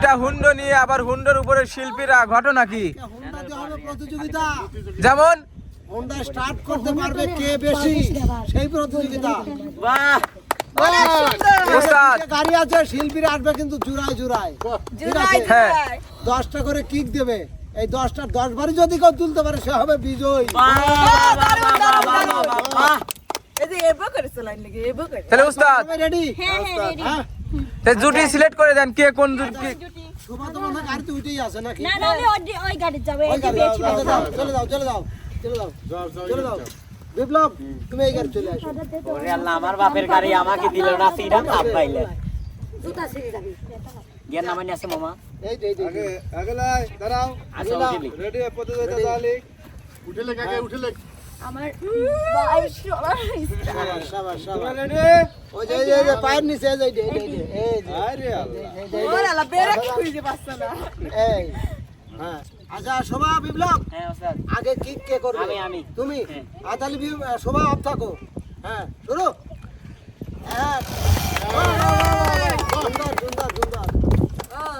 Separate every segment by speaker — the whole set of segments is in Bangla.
Speaker 1: দুইটা হুন্ড নিয়ে আবার হুন্ডর উপরে শিল্পীরা ঘটনা কি
Speaker 2: হোন্ডা দিয়ে হবে প্রতিযোগিতা
Speaker 1: যেমন
Speaker 2: হোন্ডা স্টার্ট করতে পারবে কে বেশি সেই প্রতিযোগিতা
Speaker 3: বাহ
Speaker 2: গাড়ি আছে শিল্পীরা আসবে কিন্তু জুড়ায় জুড়ায়
Speaker 1: হ্যাঁ
Speaker 2: দশটা করে কিক দেবে এই দশটা দশ বারই যদি কেউ তুলতে পারে সে হবে বিজয়ী
Speaker 1: তাহলে
Speaker 2: রেডি
Speaker 4: হ্যাঁ হ্যাঁ
Speaker 2: হ্যাঁ
Speaker 1: জুটি সিলেক্ট করে দেন কে কোন জুটি।
Speaker 2: শোভা তো মনে হয় গাড়িতে উঠেই আছে নাকি?
Speaker 4: না নাহলে ওই ওই গাড়ি যাবে এই যে
Speaker 2: গাড়ি চলে যাও চলে যাও চলে যাও চলে যাও চলে যাও। বিপ্লব তুমি এই গাড়ি চলে আসো।
Speaker 3: ওরে আল্লাহ আমার বাপের গাড়ি আমাকে দিল না সিরা কাপ পাইলে।
Speaker 4: জুতা ছিঁড়ে যাবে।
Speaker 3: গিয়ে নামানি আছে মামা।
Speaker 2: এই যে এই যে, এই যে।
Speaker 5: আগলাই দাঁড়াও।
Speaker 3: আচ্ছা উঠিলি
Speaker 5: রেডি প্রতিযোগিতা চালি উঠেলে কাকে উঠেলে
Speaker 4: আমার বাইশ
Speaker 2: পায়ের নিচে। হ্যাঁ। আচ্ছা শোভা বিপ্লব
Speaker 3: হ্যাঁ
Speaker 2: আগে কিক কে করবে
Speaker 3: আমি, আমি।
Speaker 2: তুমি
Speaker 3: হ্যাঁ।
Speaker 2: বি- শোভা অফ থাকো হ্যাঁ শুরু এক সুন্দর সুন্দর সুন্দর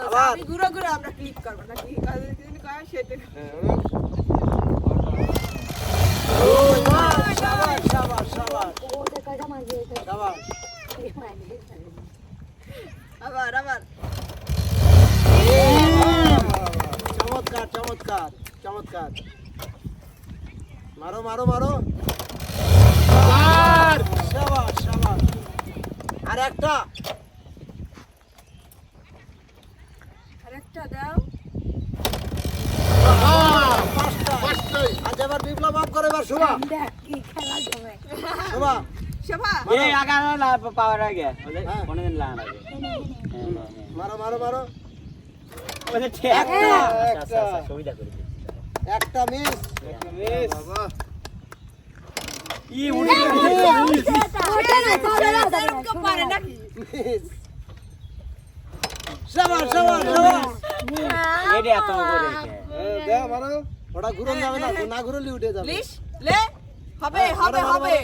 Speaker 2: আবার শাবাশ শাবাশ শাবাশ
Speaker 4: ওদের কয়টা মাঝে
Speaker 2: শাবাশ চমৎকার চমৎকার চমৎকার। মারো মারো মারো। শাবাশ শাবাশ আর একটা। পাঁচটা। আচ্ছা এবার বিপ্লব অফ করে এবার শোভা। শোভা।
Speaker 3: আগে ওদের
Speaker 2: হ্যাঁ।
Speaker 3: কোনদিন লাগান আগে। হ্যাঁ। হ্যাঁ হ্যাঁ
Speaker 2: মারো মারো মারো।
Speaker 3: ওদের ঠিক
Speaker 2: একটা।
Speaker 3: আচ্ছা আচ্ছা আচ্ছা সুবিধা করে।
Speaker 2: একটা মিস
Speaker 5: বাবা
Speaker 3: ই উড়ে
Speaker 4: পারে না
Speaker 2: শাবাশ শাবাশ শাবাশ
Speaker 3: এডি এত করে রেখে।
Speaker 5: মারো।
Speaker 2: ওটা ঘুরন যাবে না না ঘুরলে উঠে যাবে।
Speaker 6: লে হবে হবে হবে।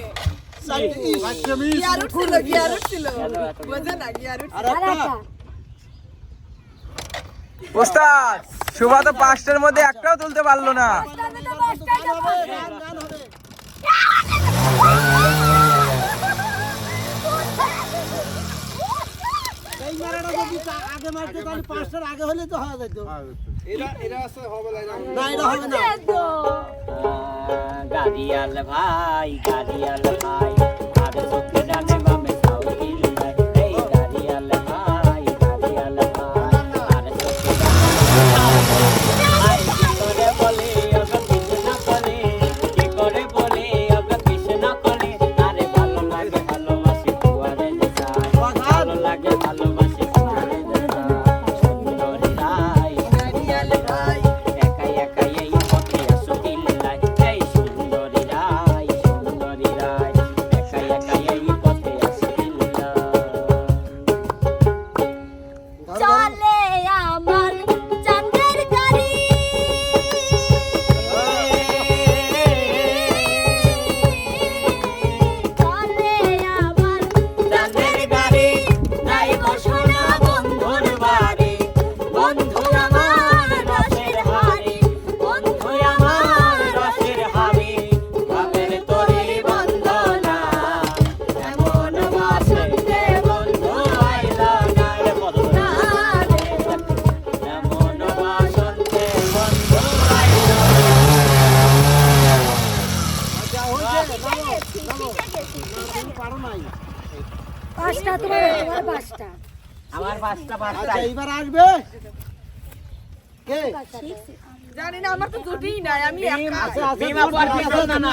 Speaker 1: ওস্তাদ শুভা তো পাঁচটার মধ্যে একটাও তুলতে পারল না।
Speaker 2: মারাটা যদি আগে মারতে তাহলে পাঁচটার আগে হলে তো হওয়া যেত।
Speaker 5: এরা এরা আছে হবে না
Speaker 2: এটা হবে না।
Speaker 3: গাড়িয়াল ভাই গাড়িয়াল ভাই আর
Speaker 4: পাঁচটা পাঁচটা।
Speaker 2: আচ্ছা, এইবার আসবে? কে?
Speaker 6: জানি না আমার তো জুটিই নাই আমি
Speaker 2: আছে,
Speaker 3: বিটল না, না।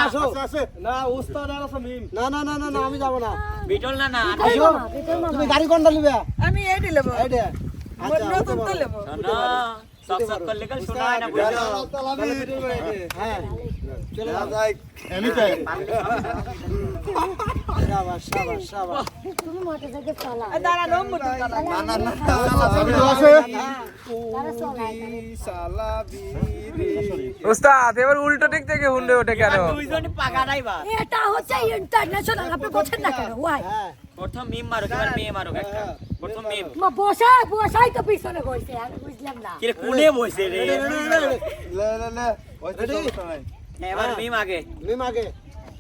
Speaker 5: না উস্তাদ আর আছে মিম।
Speaker 2: না না না না না আমি যাব না।
Speaker 3: বিটল না না
Speaker 2: আসো। তুমি গাড়ি কোনটা নিবে?
Speaker 6: আমি এইটি লেবো
Speaker 2: এইটা আচ্ছা
Speaker 6: নতুন তো। লেবো
Speaker 3: শোনো সব সব করলে কাল শোনা না বুঝছ?
Speaker 2: হ্যাঁ। চলে
Speaker 5: যাই। এনিটাইম
Speaker 2: শাবাশ শাবাশ শাবাশ হ্যাঁ
Speaker 1: উস্তাদ এবার উল্টো দিক থেকে হুন্ডে ওঠে কেন?
Speaker 4: এটা হচ্ছে ইন্টারন্যাশনাল আপনি বোঝেন না কেন? ওয়াই
Speaker 2: হ্যাঁ
Speaker 3: প্রথম মিম মারো এবার মেয়ে মারো একটা। প্রথম মিম
Speaker 4: মা বসাই বসাই তো পিছনে বসে আমি বুঝলাম না।
Speaker 3: কি কোনে বসে রে?
Speaker 5: লে লে লে ওই তো
Speaker 2: Ready?
Speaker 5: সমস্যা নাই
Speaker 3: এবার মিম আগে।
Speaker 2: মিম আগে।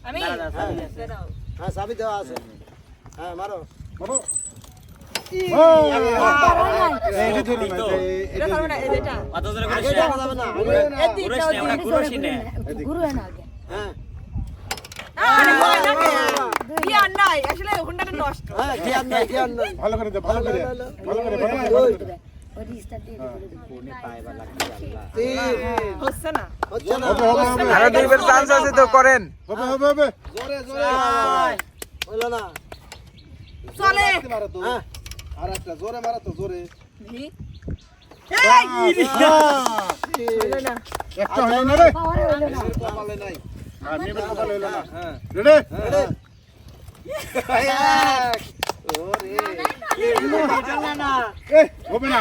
Speaker 6: আমি
Speaker 3: দাঁড়া, দাঁড়া, দাঁড়া, দাঁড়া।
Speaker 2: হ্যাঁ দেওয়া আছে। হ্যাঁ মারো।
Speaker 5: ভালো করে ভালো করে ভালো করে ভালো করে
Speaker 2: ওই,
Speaker 4: ওই রিস্টার্ট দিয়ে দিবি।
Speaker 2: তিন
Speaker 6: হচ্ছে না।
Speaker 2: হচ্ছে না।
Speaker 5: হবে হবে হবে।
Speaker 1: আরও দুইবার চান্স আছে তো করেন।
Speaker 5: হবে হবে হবে। জোরে জোরে।
Speaker 2: হইল না।
Speaker 6: চলে।
Speaker 2: হ্যাঁ।
Speaker 5: আর একটা জোরে মারো তো জোরে। একটা না রে।
Speaker 4: হইল না।
Speaker 5: কপালে নাই। কপালে হলো না।
Speaker 2: হ্যাঁ।
Speaker 5: রেডি
Speaker 2: রেডি না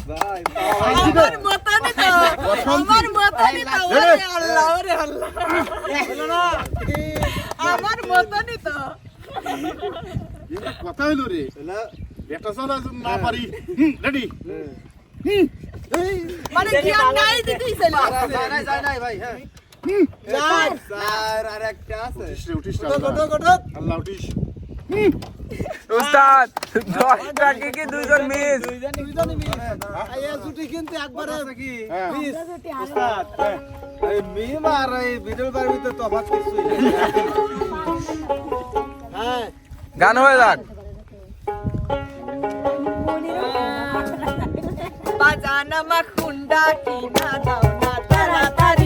Speaker 6: আমার
Speaker 5: দাঁড়া
Speaker 2: না
Speaker 5: চাবি চাবি অন আছে অন আছে না রেডি
Speaker 2: ওই
Speaker 5: ভাই
Speaker 6: আমার ওরে আল্লাহ ওরে আল্লাহ
Speaker 5: কথা হইল রে। একটা চালা না পারি। রেডি।
Speaker 6: মানে কি আর নাই
Speaker 5: যায় নাই ভাই হ্যাঁ।
Speaker 2: চার
Speaker 5: স্যার আর একটা আছে। উঠিস আল্লাহ উঠিস।
Speaker 1: উস্তাদ দশটা কি কি দুইজন মিস
Speaker 2: দুইজনই মিস এই জুটি কিন্তু একবারে
Speaker 5: কি
Speaker 2: মিস
Speaker 5: উস্তাদ এই মিম আর এই ভিডিও বার ভিতরে তফাৎ কিছুই নেই
Speaker 2: হ্যাঁ
Speaker 1: গান হয়ে যাক
Speaker 6: বাজানা মাখুন্ডা কিনা দাও না তাড়াতাড়ি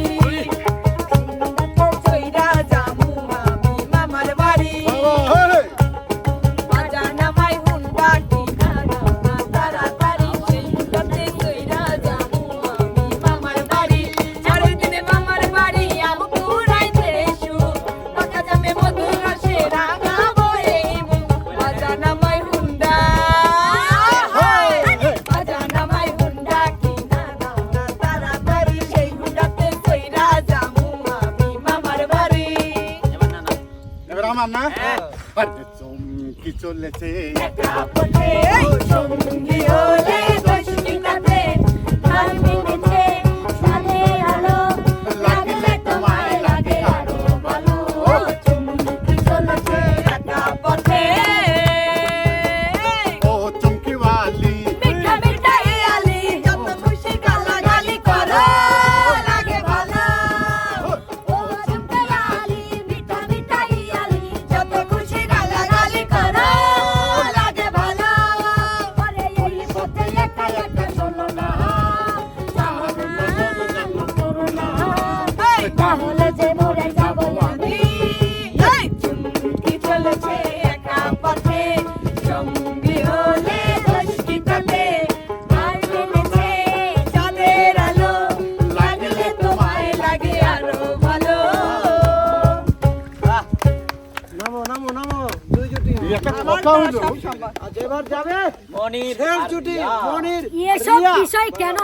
Speaker 6: না?
Speaker 5: আরে চমকি চলেছে।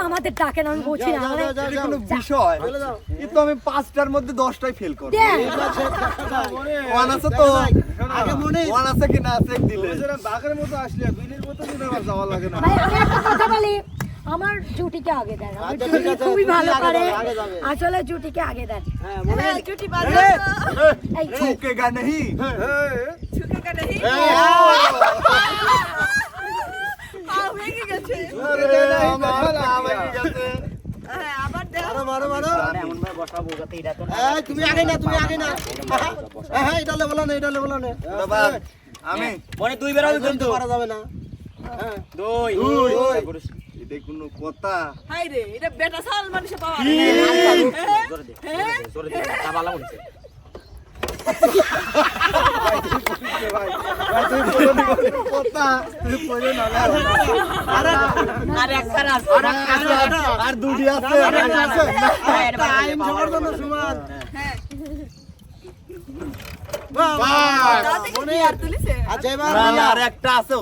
Speaker 4: আমাদের না
Speaker 2: আমি
Speaker 5: কিন্তু আমি পাঁচটার মধ্যে ফেল করি
Speaker 2: আগে
Speaker 5: মনে মতো আসলে বিলের মতো যাওয়া লাগে না।
Speaker 4: আমার জুটিকে আগে দেন। খুবই ভালো করে। আসলে জুটিকে আগে দেন।
Speaker 2: হ্যাঁ,
Speaker 6: জুটি হ্যাঁ
Speaker 3: তো
Speaker 2: এই তুমি আগে না তুমি আগে না হ্যাঁ হ্যাঁ এটা লেবল না এটা লেবল না
Speaker 5: আমি
Speaker 3: মনে দুই বের কিন্তু
Speaker 2: পারা যাবে না হ্যাঁ
Speaker 3: দুই
Speaker 5: কোনো কথা
Speaker 6: হাই রে এটা বেটা সাল মানুষে পাওয়া
Speaker 3: জোরে দে জোরে দে তা ভালো
Speaker 5: না
Speaker 3: আর
Speaker 5: দুটি আছে একটা আছে।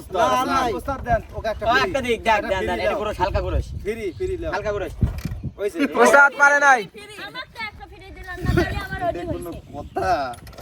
Speaker 5: ওস্তাদ
Speaker 2: দেন
Speaker 3: ওকে একটা দিক দেখ দেন দেন এটা করে হালকা করে ফ্রি ফ্রি হালকা করে
Speaker 1: ওস্তাদ পারে নাই
Speaker 4: ফ্রি একটা ফ্রি দিলাম না আবার ওটি হইছে
Speaker 5: কথা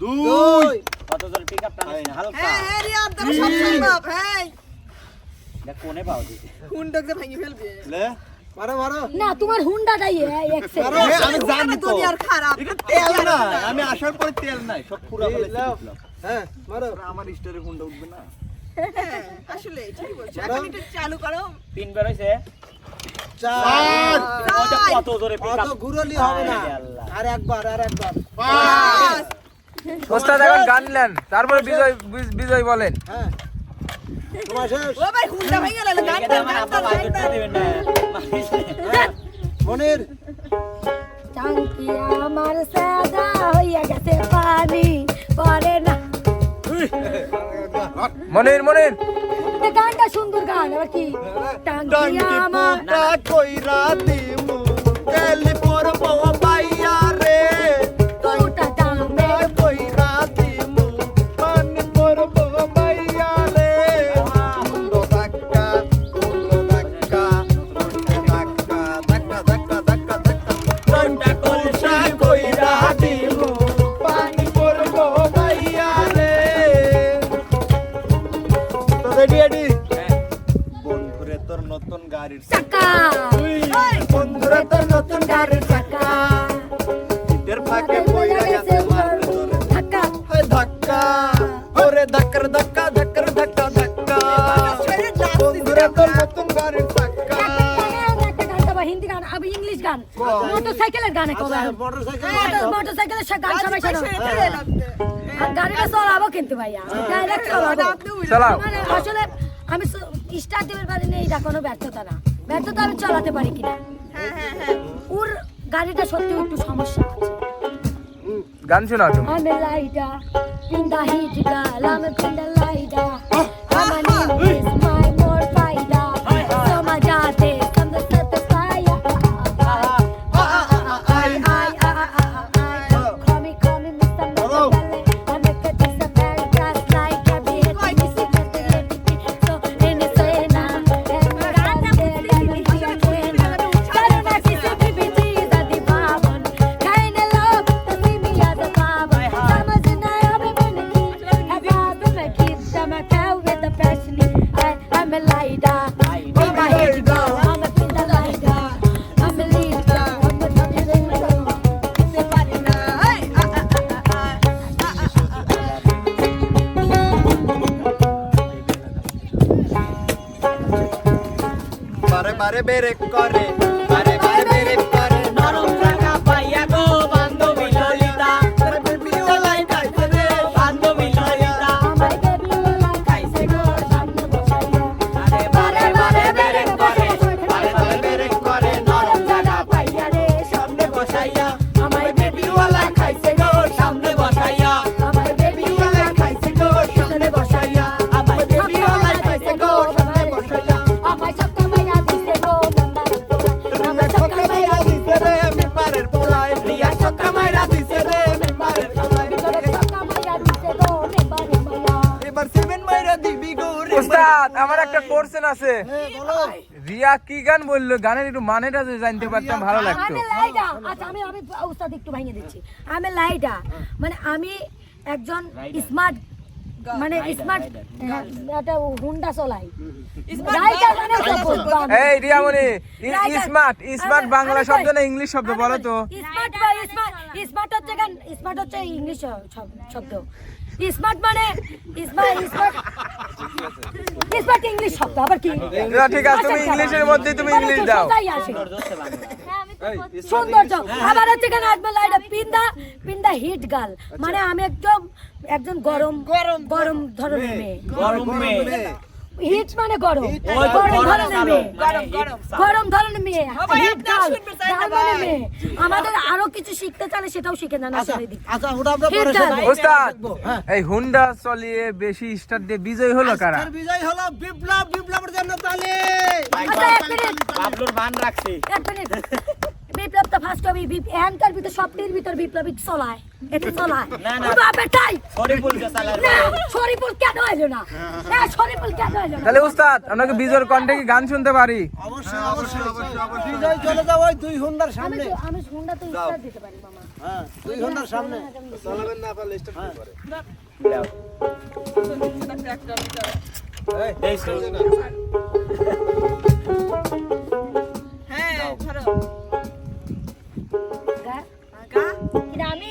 Speaker 5: দুই।
Speaker 2: দুই।
Speaker 3: কত জোর পিক আপ টানিস হালকা।
Speaker 6: হ্যাঁ হ্যাঁ রিয়া সব সম্ভব হ্যাঁ।
Speaker 3: কোনে পাও দি
Speaker 6: হুন্ডককে ভেঙে ফেলবে।
Speaker 5: লে।
Speaker 2: মারো মারো।
Speaker 4: না তোমার হুন্ডাটাই।
Speaker 5: আমি জানি তো।
Speaker 6: দুনিয়ার খারাপ।
Speaker 5: এটা তেল না। আমি আসার পরে তেল নাই। সব পুরা
Speaker 2: হ্যাঁ মারো।
Speaker 5: আমার স্টারে কোনটা উঠবে না।
Speaker 6: আসলে ঠিক বলছো। এখন একটু চালু করো।
Speaker 3: তিন বের হইছে
Speaker 2: চার।
Speaker 3: কত জোরে
Speaker 2: অত ঘুরলি হবে না।
Speaker 3: আর
Speaker 2: একবার আর একবার।
Speaker 5: পাঁচ।
Speaker 1: ওস্তাদ এখন গান নেন। তারপরে বিজয় বিজয় বলেন।
Speaker 2: হ্যাঁ। তোমার শেষ।
Speaker 6: ও ভাই গেল গান
Speaker 3: এটা
Speaker 6: গান গান।
Speaker 2: হ্যাঁ, মনির।
Speaker 4: টাঙ্কি আমার সাদা হইয়া গেছে পানি পরে না
Speaker 1: মনির মনির।
Speaker 4: গানটা সুন্দর গান আবার কি? টাঙ্গিয়া
Speaker 5: মা
Speaker 4: আমার
Speaker 5: পুটা কইরা
Speaker 4: কবে
Speaker 2: মোটর সাইকেল
Speaker 4: মোটরসাইকেলের সা- গান সবাই শোনো গাড়িটা চলাবো কিন্তু ভাইয়া। ডাইরেক্ট চলাবো মানে আসলে আমি স্টার্ট দিতে পারি না এটা কোনো ব্যর্থতা না। ব্যর্থতা আমি চালাতে পারি কিনা?
Speaker 6: হ্যাঁ হ্যাঁ হ্যাঁ।
Speaker 4: ওর গাড়িটা সত্যি একটু সমস্যা আছে।
Speaker 1: গান শোনাও তুমি।
Speaker 4: আমি লাইটা পিন্দা হিট গাল পিন্দা লাইটা
Speaker 3: mere corre.
Speaker 4: আমার
Speaker 1: একটা কোর্সেন আছে।
Speaker 2: হ্যাঁ
Speaker 1: রিয়া কি গান বলল? গানের একটু মানেটা যদি জানতে পারতাম ভালো লাগতো।
Speaker 4: আমি লাইডা। আচ্ছা আমি আমি উস্তাদ একটু ভাঙিয়ে দিচ্ছি। আমি লাইডা। মানে আমি একজন স্মার্ট মানে স্মার্ট একটা হুন্ডা চলাই। মানে।
Speaker 1: এই রিয়ামণি স্মার্ট স্মার্ট বাংলা শব্দ না ইংলিশ শব্দ বলো তো।
Speaker 4: স্মার্ট স্মার্ট স্মার্ট হচ্ছে স্মার্ট হচ্ছে ইংলিশ শব্দ। স্মার্ট মানে স্মার্ট স্মার্ট। ইংলিশ শব্দ আবার কি?
Speaker 1: না, ঠিক আছে, তুমি ইংলিশের মধ্যে তুমি ইংলিশ দাও।
Speaker 4: সৌন্দর্য। আবার হচ্ছে কেন আজমল লাইডা। পিন্দা পিন্দা হিট গাল মানে আমি একদম একজন গরম গরম। গরম ধরনের মেয়ে।
Speaker 3: গরম মেয়ে।
Speaker 4: হিট মানে গরম। গরম
Speaker 3: গরম
Speaker 4: ধরনের মেয়ে।
Speaker 6: গরম গরম
Speaker 4: গরম ধরনের মেয়ে। হিট গাল
Speaker 6: শুনবে চাই না
Speaker 4: গাল মানে মেয়ে। আমাদের আরও কিছু শিখতে চাইলে সেটাও শিখে নেন
Speaker 2: আচ্ছা আচ্ছা ওটা আমরা পরে
Speaker 4: ঠিক আছে।
Speaker 2: শুনব।
Speaker 1: ওস্তাদ
Speaker 2: হ্যাঁ।
Speaker 1: এই হুন্ডা চলিয়ে বেশি স্টার দিয়ে বিজয় হলো কারা?
Speaker 2: বিজয় হলো বিপ্লব বিপ্লবের জন্য তালি
Speaker 3: বাবলুর বান রাখছি।
Speaker 4: এক মিনিট। বিপ্লব তো ফার্স্ট হবে এখানকার ভিতর সবটির ভিতর বিপ্লবী চলায়। এতে চলায়
Speaker 3: না, না।
Speaker 4: না শরীফুল কেন এলো না? হ্যাঁ। শরীফুল কেন এলো না?
Speaker 1: তাহলে উস্তাদ আমরা কি বিজয়ের কণ্ঠে কি গান শুনতে পারি?
Speaker 2: অবশ্যই অবশ্যই বিজয় চলে যাও ওই দুই হুন্ডার সামনে।
Speaker 4: আমি হুন্ডা তো স্টার দিতে পারি মামা।
Speaker 2: হ্যাঁ দুই হুন্ডার সামনে।
Speaker 3: এই শোন।
Speaker 6: হ্যাঁ ধরো।
Speaker 4: গা?
Speaker 6: গা?
Speaker 4: এটা আমি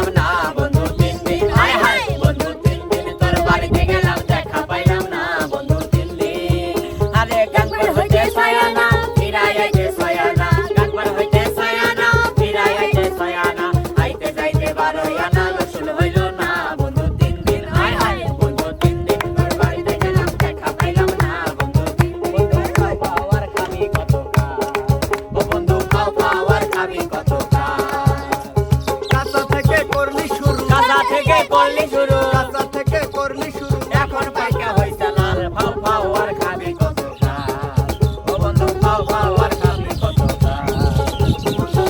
Speaker 5: করলি শুরু।
Speaker 3: কাঁচা থেকে করলি শুরু। এখন পাইকা হইছে লাল ফাও ফাও আর খাবি কত ও বন্ধু ফাও ফাও আর খাবি কত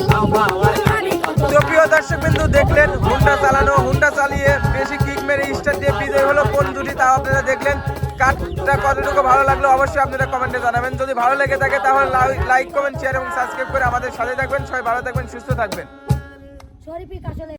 Speaker 3: ফাও ফাও আর খাবি কত
Speaker 1: প্রিয় দর্শক বিন্দু দেখলেন হুন্ডা চালানো হুন্ডা চালিয়ে বেশি কিক মেরে স্টার দিয়ে বিজয় হলো কোন দুটি তাও আপনারা দেখলেন কাঠটা কতটুকু ভালো লাগল অবশ্যই আপনারা কমেন্টে জানাবেন। যদি ভালো লেগে থাকে তাহলে লাইক কমেন্ট শেয়ার এবং সাবস্ক্রাইব করে আমাদের সাথে থাকবেন। সবাই ভালো থাকবেন সুস্থ থাকবেন।
Speaker 4: শরীফিক আসলে